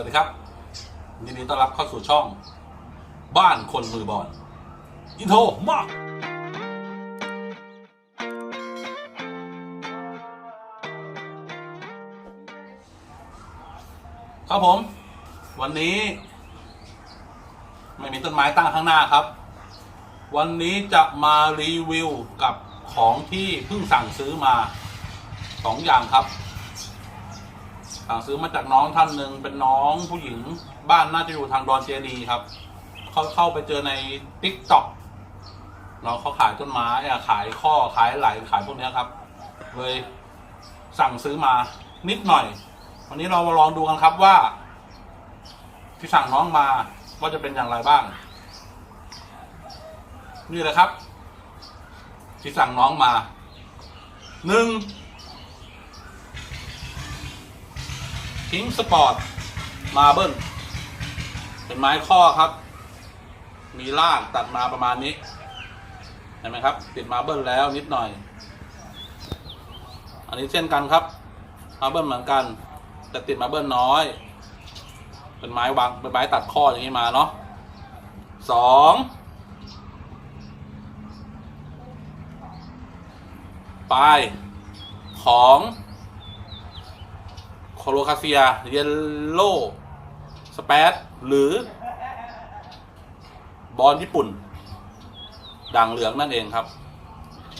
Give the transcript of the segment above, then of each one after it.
วัสดีครับยินดีต้อนรับเข้าสู่ช่อง บ้านคนมือบอลอินโทรมาครับผม วันนี้ ไม่มีต้นไม้ตั้งข้างหน้าครับ วันนี้จะมารีวิวกับของที่เพิ่งสั่งซื้อมาสองอย่างครับ สั่งซื้อมาจากน้องท่านหนึ่งเป็นน้องผู้หญิงบ้านน่าจะอยู่ทางดอนเจดีครับ เขาเข้าไปเจอในติ๊กต็อกน้องเขาขายต้นไม้อะขายข้อขายไหลขายพวกเนี้ยครับ เลยสั่งซื้อมานิดหน่อย วันนี้เรามาลองดูกันครับว่า ที่สั่งน้องมาว่าจะเป็นอย่างไรบ้าง นี่เลยครับ ที่สั่งน้องมาหนึ่ง พิงสปอร์ตมาเบิลเป็นไม้ข้อครับ มีรากตัดมาประมาณนี้ เห็นไหมครับ ติดมาเบิลแล้วนิดหน่อย อันนี้เช่นกันครับ มาเบิลเหมือนกัน แต่ติดมาเบิลน้อย เป็นไม้วางเป็นไม้ตัดข้ออย่างนี้มาเนาะสองปลายของ โคโลคาเซียเยลโล่สเปซหรือ บอลญี่ปุ่น ด่างเหลืองนั่นเองครับ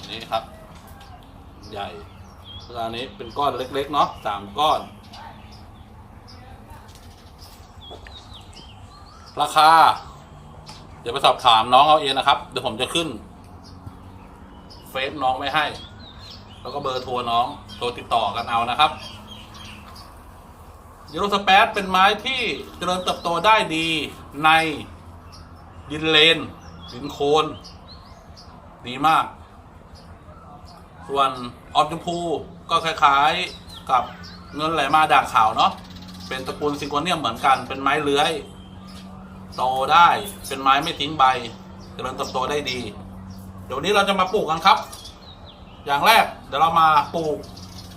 นี่ครับ ใหญ่ตัวนี้เป็นก้อนเล็ก ๆ เนาะสามก้อน ราคา เดี๋ยวไปสอบถามน้องเอาเองนะครับ เดี๋ยวผมจะขึ้น เฟซน้องไว้ให้ แล้วก็เบอร์โทรน้อง โทรติดต่อกันเอานะครับ ยูโรสเปซเป็นไม้ที่เจริญเติบโตได้ดีในดินเลนดินโคลนดีมาก ส่วนออมชมพูก็คล้ายๆกับเงินไหลมาด่างขาวเนาะเป็นตระกูลซิงโกเนียมเหมือนกันเป็นไม้เลื้อยโตได้เป็นไม้ไม่ทิ้งใบเจริญเติบโตได้ดี เดี๋ยวนี้เราจะมาปลูกกันครับ อย่างแรกเดี๋ยวเรามาปลูก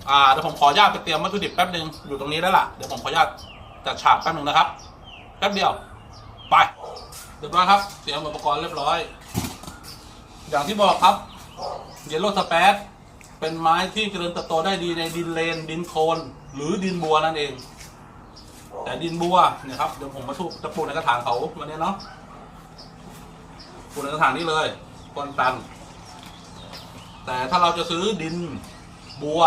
อ่าเดี๋ยวผมขออนุญาตไปเตรียมวัตถุดิบแป๊บหนึ่งอยู่ตรงนี้แล้วล่ะเดี๋ยวผมขออนุญาตจัดฉากแป๊บหนึ่งนะครับแป๊บเดียวไปเรียบร้อยครับเตรียมอุปกรณ์เรียบร้อย อย่างที่บอกครับเยลโล่สเปซเป็นไม้ที่เจริญเติบโตได้ดีในดินเลน ดินโคลนหรือดินบัวนั่นเอง แต่ดินบัวเนี่ยครับเดี๋ยวผมมาทุบจะปลูกในกระถางเขาวันนี้เนาะปลูกในกระถางนี้เลยก้อนตัน แต่ถ้าเราจะซื้อดินบัว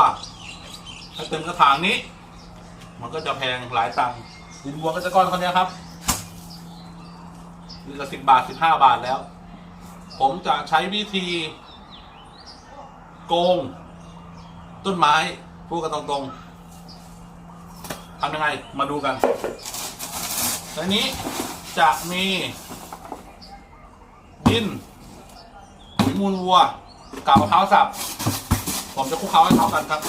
ให้เต็มกระถางนี้ มันก็จะแพงหลายตังค์ดินบัวก็จะก้อนคนนี้ครับนี่ก็สิบบาทสิบห้าบาทแล้ว ผมจะใช้วิธี โกง ต้นไม้พูดกันตรงๆทำยังไงมาดูกันในนี้จะมีดินปุ๋ยมูลวัวกาบมะพร้าวสับผมจะคลุกเคล้าให้เข้ากันครับ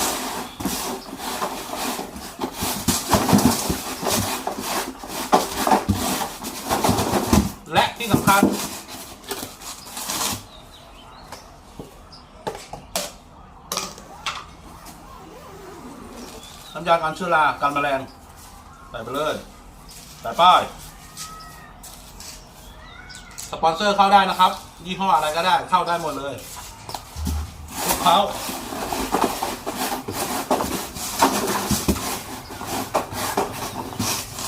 และ ที่สำคัญ น้ำยาการเชื้อราการแมลงใส่ไปเลยใส่ป้ายสปอนเซอร์เข้าได้นะครับ ยี่ห้ออะไรก็ได้เข้าได้หมดเลยคลุกเคล้า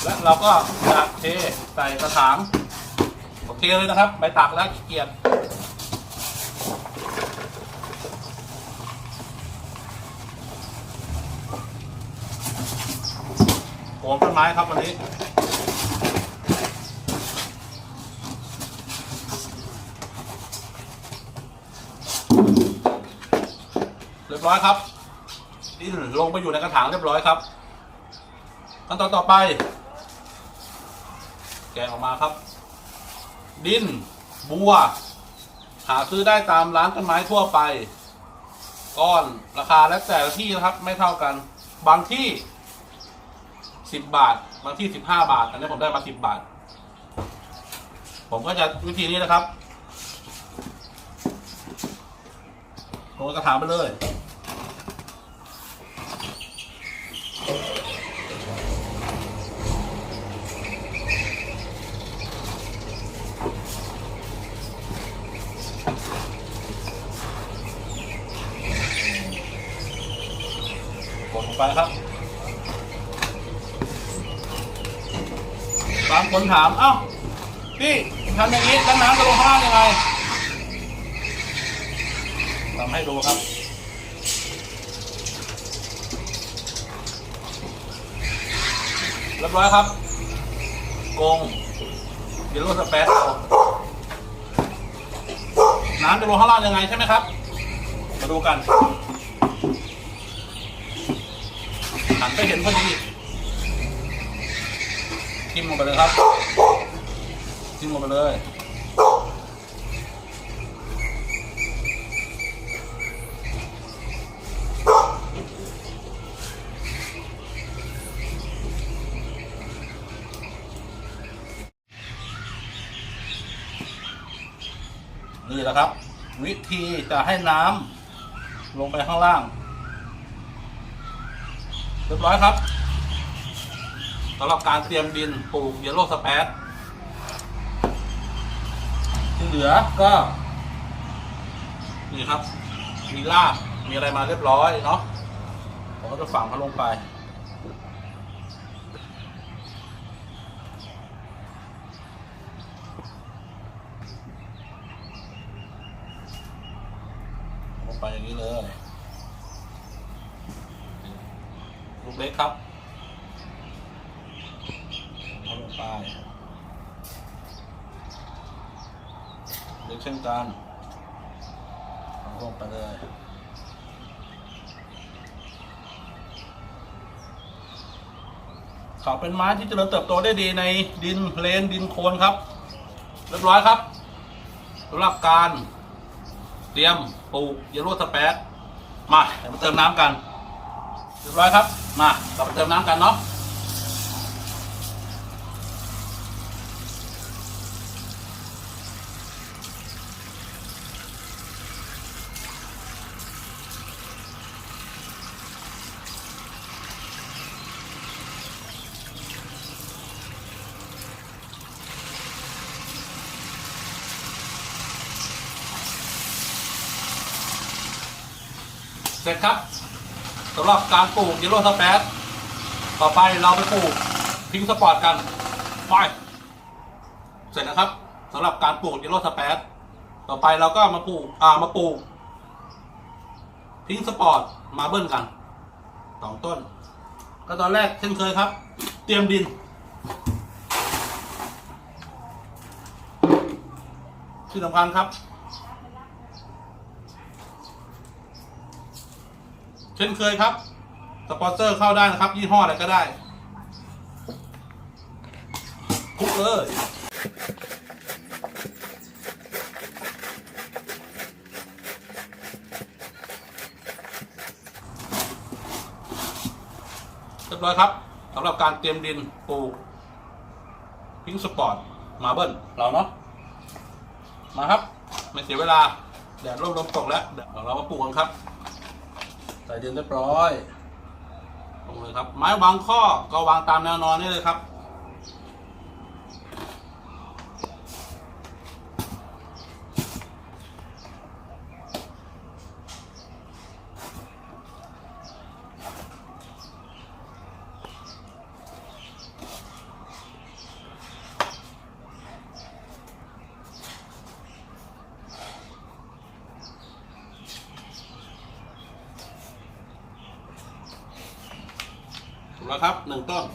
และเราก็จะเทใส่กระถาง เคเลยนะครับใบตักแล้วขี้เกียจโผมต้นไม้ครับวันนี้เรียบร้อยครับดินลงไปอยู่ในกระถางเรียบร้อยครับขั้นตอนต่อไป แกะออกมาครับ ดิน บัว หาซื้อได้ตามร้านต้นไม้ทั่วไป ก้อนราคาและแต่ละที่นะครับ ไม่เท่ากัน บางที่สิบบาท บางที่สิบห้าบาท อันนี้ผมได้มาสิบบาท ผมก็จะวิธีนี้นะครับโรยกระถางไปเลย ไปครับบางคนถาม เอ้า พี่ทำอย่างนี้แล้วน้ำจะลงข้างล่างยังไงทำให้ดูครับ เรียบร้อยครับ กงเดี๋ยวรสเปซน้ำจะลงข้างล่างยังไงใช่ไหมครับ มาดูกัน หันไปเห็นพอดีทิมลงไปเลยครับทิ้มลงไปเลยนี่แหละครับ วิธีจะให้น้ำลงไปข้างล่าง เรียบร้อยครับสำหรับการเตรียมดินปลูกเยลโล่สเปซที่เหลือก็ นี่ครับ มีรากมีอะไรมาเรียบร้อยเนาะผมก็จะฝังเขาลงไปลงไปอย่างนี้เลย ลูก เล็กครับเอาลงไปเล็กเช่นกันเอาลงไปเลยเขาเป็นไม้ที่เจริญเติบโตได้ดีในดินเลนดินโคลนครับ เรียบร้อยครับสำหรับการเตรียมปลูกเยลโล่สเปซมาเดี๋ยวมาเติมน้ำกันเรียบร้อยครับ มาเราไปเติมน้ำกันเนาะเสร็จครับ สำหรับการปลูกยลโล่สเปซต่อไปเราไปปลูกพิงค์สปอร์ตกันไปเสร็จนะครับสำหรับการปลูกยลโล่สเปซต่อไปเราก็มาปลูกอ่ามาปลูกพิงค์สปอร์ตมาเบิ้ลกันสองต้น ก็ตอนแรกเช่นเคยครับ เตรียมดิน ที่สำคัญครับ เช่นเคยครับ สปอนเซอร์เข้าได้นะครับ ยี่ห้ออะไรก็ได้คุกเลยเรียบร้อยครับสำหรับการเตรียมดินปลูกพิงสปอร์ตมาเบิลเราเนาะมาครับ ไม่เสียเวลา แดดร่มลมตกแล้วเดี๋ยวเรามาปลูกกันครับ ใส่ดินเรียบร้อยลงเลยครับ ไม้วางข้อก็วางตามแนวนอนนี่เลยครับ ถูกแล้วครับหนึ่งต้น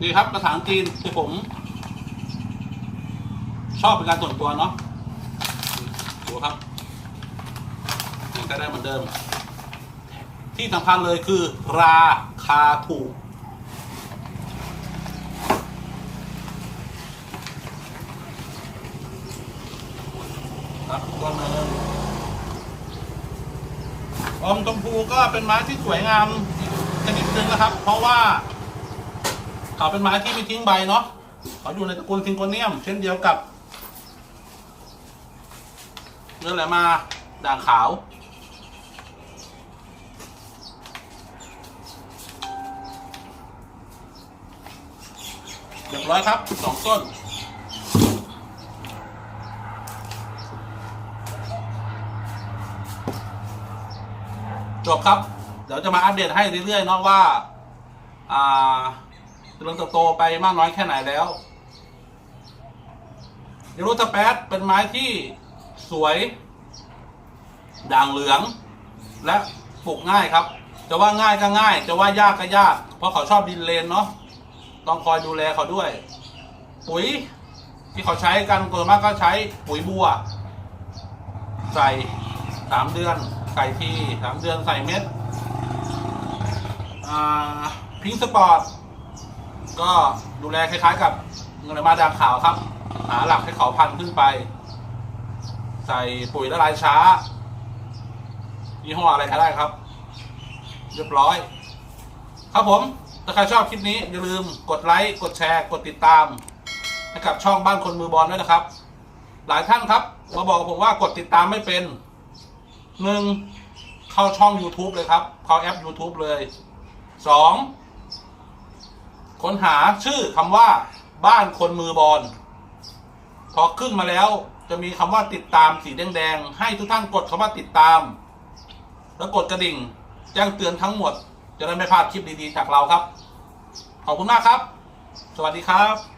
นี่ครับกระถางจีนที่ผม ชอบเป็นการส่วนตัวเนาะดูครับนี่ก็ได้เหมือนเดิม ที่สำคัญเลยคือ ราคาถูก ครับต้นหนึง อม ชมพูก็เป็นไม้ที่สวยงามชนิดหนึ่งนะครับ เพราะว่า เขาเป็นไม้ที่ไม่ทิ้งใบเนาะเขาอยู่ในตระกูลซิงโกเนียม เช่นเดียวกับเรื่องอะไรมาด่างขาวเรียบร้อยครับสองต้น จบครับ เดี๋ยวจะมาอัปเดตให้เรื่อยๆเนาะว่า อ่าเจริญเติบโตไปมากน้อยแค่ไหนแล้วยรูตะแปดเป็นไม้ที่สวย ด่างเหลือง และปลูกง่ายครับ จะว่าง่ายก็ง่าย จะว่ายากก็ยาก เพราะเขาชอบดินเลนเนาะต้องคอยดูแลเขาด้วย ปุ๋ยที่เขาใช้กันส่วนมากก็ใช้ปุ๋ยบัว ใส่สามเดือน ใส่ทีสามเดือนใส่เม็ดพิงสปอร์ตก็ดูแลคล้าย ๆ กับเงินมาดางขาวครับ หาหลักให้เขาพันขึ้นไป ใส่ปุ๋ยละลายช้ายี่ห้ออะไรก็ได้ครับ เรียบร้อย ครับผม ถ้าใครชอบคลิปนี้อย่าลืมกดไลค์กดแชร์กดติดตามให้กับช่องบ้านคนมือบอลด้วยนะครับ หลายท่านครับ มาบอกผมว่ากดติดตามไม่เป็น หนึ่งเข้าช่อง YouTube เลยครับ เข้าแอป YouTube เลยสองค้นหาชื่อคำว่าบ้านคนมือบอลพอขึ้นมาแล้วจะมีคำว่าติดตามสีแดงๆให้ทุกท่านกดคำว่าติดตาม แล้วกดกระดิ่ง แจ้งเตือนทั้งหมด จะได้ไม่พลาดคลิปดีๆจากเราครับ ขอบคุณมากครับ สวัสดีครับ